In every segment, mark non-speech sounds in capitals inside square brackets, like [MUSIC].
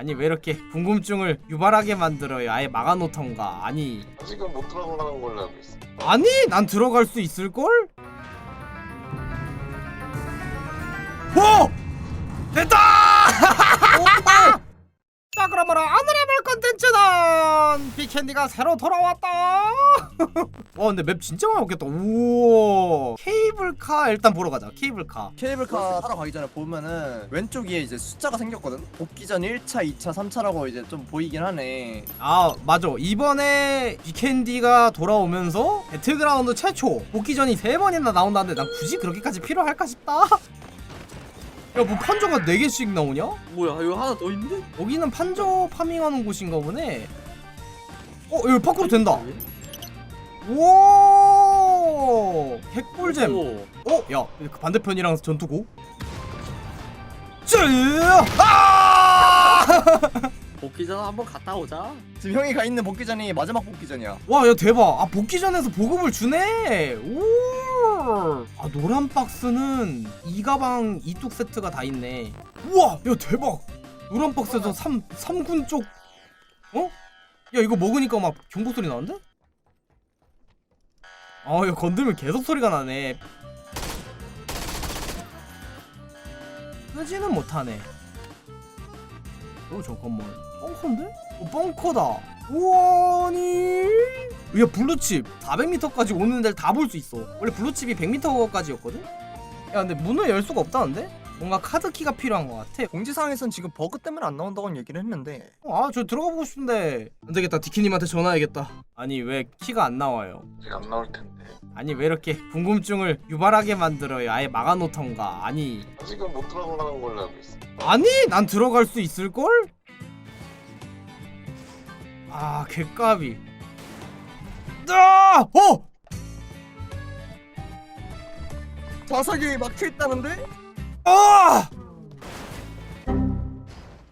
아니 왜 이렇게 궁금증을 유발하게 만들어요 아예 막아놓던가 아니 아직은 못 들어간다는 걸로 알고 있어. 아니 난 들어갈 수 있을걸? 오! 됐다! 자 그러므로 오늘의 볼 컨텐츠는 비캔디가 새로 돌아왔다! 와 [LAUGHS] 근데 맵 진짜 많이 없겠다. 우와. 케이블카 일단 보러 가자. 케이블카. 케이블카 타러 가기 전에 보면은 왼쪽 위에 이제 숫자가 생겼거든? 복귀 전 1차, 2차, 3차라고 이제 좀 보이긴 하네. 아 맞아. 이번에 비캔디가 돌아오면서 배틀그라운드 최초 복귀전이 세번이나 나온다는데 난 굳이 그렇게까지 필요할까 싶다 [LAUGHS] 야뭐 판저가 4개씩 나오냐? 뭐야 이거 하나 더 있는데? 여기는 판저 파밍하는 곳인가 보네 어 여기 밖으로 된다 오. 어? 야, 그 반대편이랑 전투고? 쯔! 아! [LAUGHS] 복귀전 한번 갔다 오자 지금 형이 가 있는 복귀전이 마지막 복귀전이야 와, 야 대박. 아, 복귀 전에서 보급을 주네. 오! 아, 노란 박스는 이 가방 이뚝 세트가 다 있네. 우와, 야 대박. 노란 박스에서 3 3군 쪽 어? 야, 이거 먹으니까 막 경보 소리 나는데? 아, 야 건들면 계속 소리가 나네. 끄지는 못하네. 어 잠깐만 벙커인데? 어 벙커다 우와니 야 블루칩 400m까지 오는 데를 다 볼 수 있어 원래 블루칩이 100m까지였거든? 야 근데 문을 열 수가 없다는데? 뭔가 카드키가 필요한 것 같아 공지사항에선 지금 버그 때문에 안 나온다고 얘기를 했는데 아 저 들어가 보고 싶은데 안 되겠다 디키님한테 전화해야겠다 아니 왜 키가 안 나와요 아직 안 나올 텐데. 아니 왜 이렇게 궁금증을 유발하게 만들어요 아예 막아놓던가 아니 아직은 못 들어간다는 걸로 알고 있어. 아니 난 들어갈 수 있을걸? 아 개까비 아! 어! 좌석이 막혀있다는데? 아!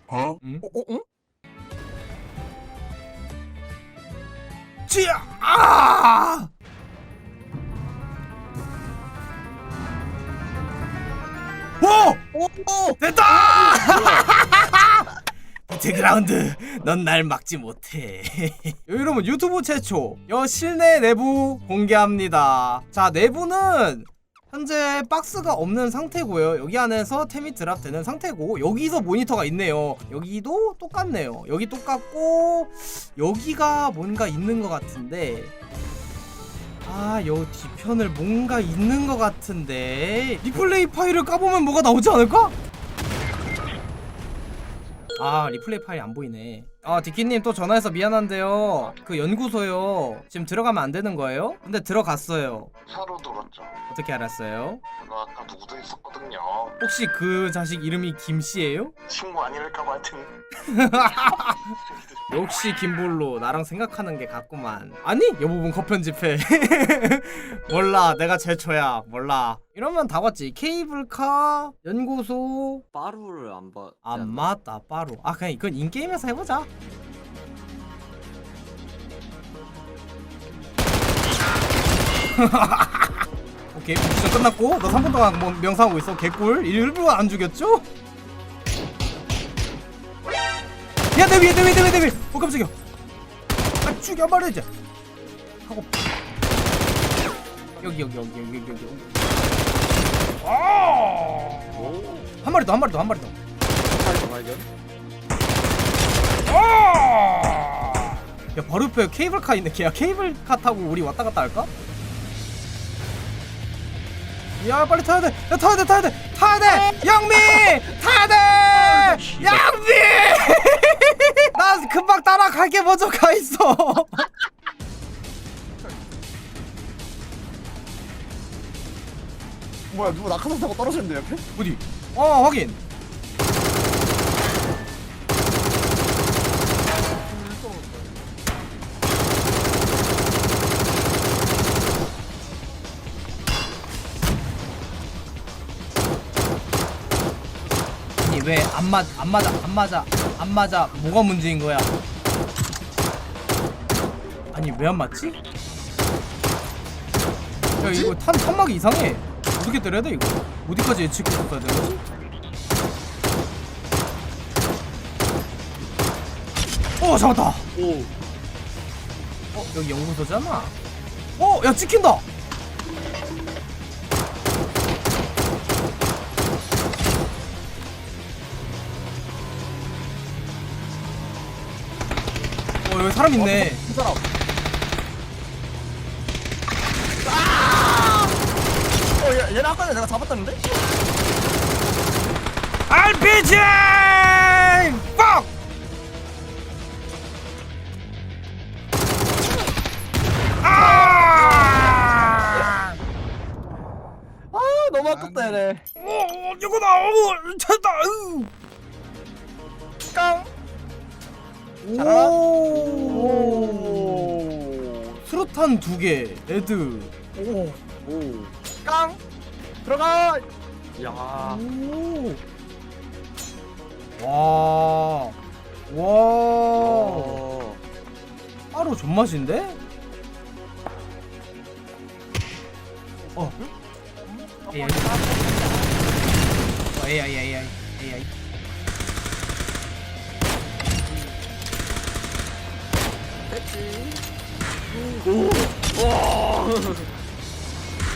어? 응? 어? 어? 응? 쥐야! 아! 오! 어? 어? 됐다! [LAUGHS] 배틀그라운드 넌 날 막지 못해 [LAUGHS] 여러분 유튜브 최초 여 실내 내부 공개합니다 자 내부는 현재 박스가 없는 상태고요. 여기 안에서 템이 드랍되는 상태고 여기서 모니터가 있네요. 여기도 똑같네요. 여기 똑같고 여기가 뭔가 있는 것 같은데. 아, 여 뒤편을 뭔가 있는 것 같은데. 리플레이 파일을 까보면 뭐가 나오지 않을까? 아 리플레이 파일이 안 보이네 아 디키님 또 전화해서 미안한데요 그 연구소요 지금 들어가면 안 되는 거예요? 근데 들어갔어요 차로 들었죠. 어떻게 알았어요? 제가 아까 누구도 있었거든요. 혹시 그 자식 이름이 김씨예요? 친구 아닐까봐 하여튼. [LAUGHS] 역시 김볼로 나랑 생각하는 게 같구만 아니 여보분 컷편집해 [LAUGHS] 몰라 내가 제초야 몰라 이러면 다 봤지 케이블카 연구소 빠루를 안 봐. 안 맞다 빠루 아 그냥 이건 인게임에서 해보자 오케이 미션 끝났고 너 3분 동안 뭐 명상하고 있어 개꿀 일부러 안 죽였죠? 야내 위에 내 위에 내 위에 내 위에 어 깜짝이야 아 죽여버리자 하고 여기 여기 여기 여기 여기 여기 아! 오. 한 마리 더한 마리 더한 마리 더팔 발견. 야 바로 옆에 케이블카 있네 걔야 케이블카 타고 우리 왔다 갔다 할까? 야 빨리 타야 돼! 야 타야 돼 타야 돼! 타야 돼! 영미! 타야 돼! 영미! [LAUGHS] 나 금방 따라갈 게 먼저 가 있어. 뭐야 누구 낙하산 타고 떨어졌는데 옆에? 어디? 어 확인. 왜 안 맞, 안 맞아, 안 맞아, 안 맞아? 뭐가 문제인 거야? 아니 왜 안 맞지? 야 이거 탄 탄막이 이상해. 어떻게 때려야 돼 이거? 어디까지 예측해서 써야 되는 거지? 어 잡았다 오. 어 여기 연구소잖아 어 야 찍힌다 어 여기 사람 있네 그 사람. 아! 어, 얘, 얘는 아까 전에 내가 잡았다는데? RPG 빡 아! 아, 너무 아깝다, 얘네. 어, 이거다. 어, 찾다. 으. 깡! 오. 오. 수류탄 두 개. 레드. 오. 오. 깡! 들어가! 야. 오. 와. 와. 어. 바로 존맛인데? 어. AI. 어, AI, AI, AI.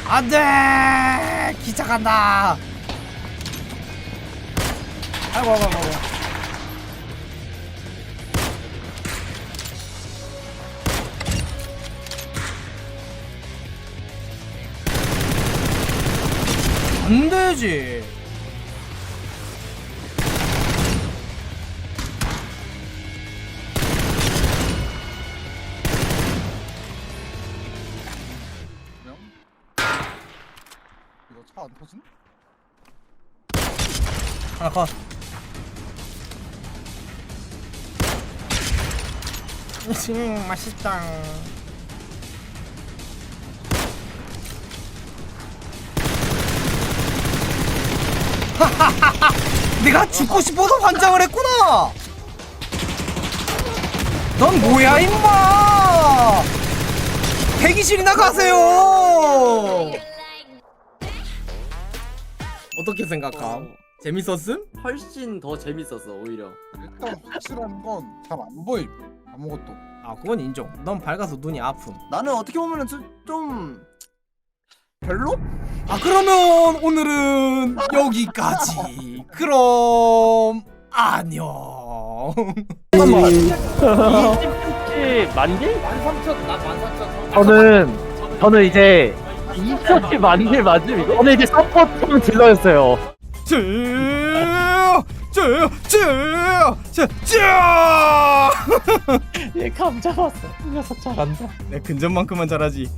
안돼! 기차 간다. 아이고 아이고 아이고. 안 되지 이거 차 안 터진? 하나 컷. 음, 맛있다 내가 죽고 싶어서 환장을 했구나! 넌 뭐야 임마! 대기실이나 가세요 어떻게 생각함? 재밌었음? 훨씬 더 재밌었어 오히려. 일단 확실한 건 잘 안 보임 아무것도 아 그건 인정 넌 밝아서 눈이 아픔 나는 어떻게 보면은 좀, 좀 별로? 아 그러면 오늘은 여기까지 그럼 안녕 만길? 저는 저는 이제 2천치 만길 맞음 이거? 저는 이제 서포트 딜러였어요. 쯔쯔쯔쯔쯔 얘감 잡았어. 이 녀석 잘한다. 내 근접만큼만 잘하지